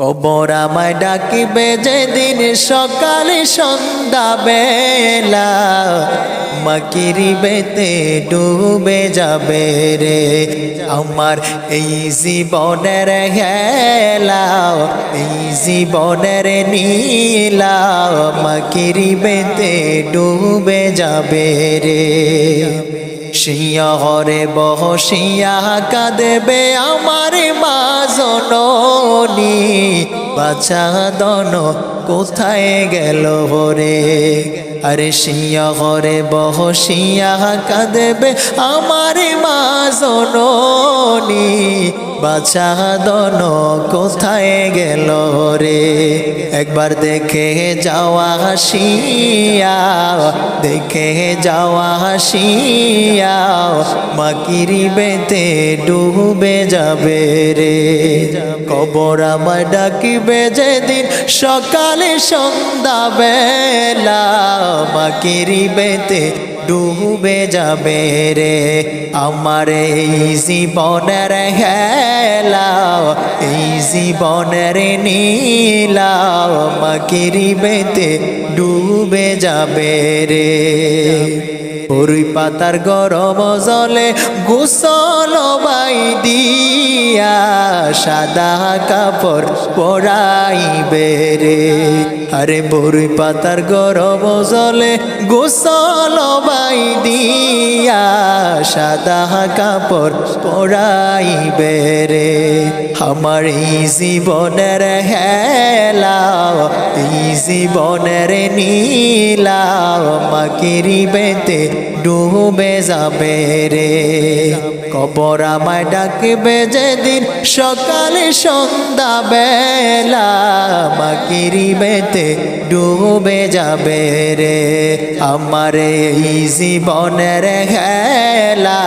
কবর আমায় ডাকিবে যেদিন সকালে সন্ধ্যা বেলা মাকিরি বেতে ডুবে যাবে রে। আমার এই জীবনের হেলা, এই জীবনের নীলা। মাকিরি বেতে ডুবে যাবে রে। শিয়া হরে বহসিয়া কাঁদবে আমার মা জননী বাছা দন, কোথায় গেল হরে আরে শিয়া হরে বহ শিয়া কাঁদবে আমার মা জননী বাছা দন কোথায় গেল রে? একবার দেখে যাওয়া হাসিয়া দেখে যাওয়া হাসিয়া মাকিরি বেতে ডুবে যাবে রে। কবর আমার ডাকিবে যেদিন সকালে সন্ধ্যা বেলা মাকিরি বেতে ডুবে যাবে রে। আমার এই জীবনের হেলা এই জীবনের নীলা মাকিরি বেতে ডুবে যাবে রে। পুরুই পাতার গরম জলে গোসল বাই দিয়া সাদা কাপড় পরাইবে রে। আরে বরুই পাতার গরম জলে গোসল বাই দিয়া সাদা কাপড় পরাইবে রে। আমার এই জীবনের হেলাও, এই জীবনের নীলা মাকিরি বেতে ডুবে যাবে রে। কবর আমায় ডাকবে যেদিন সকালে সন্ধ্যা বেলা মাকিরি বেতে ডুবে যাবে রে। আমার এই জীবনের হেলা।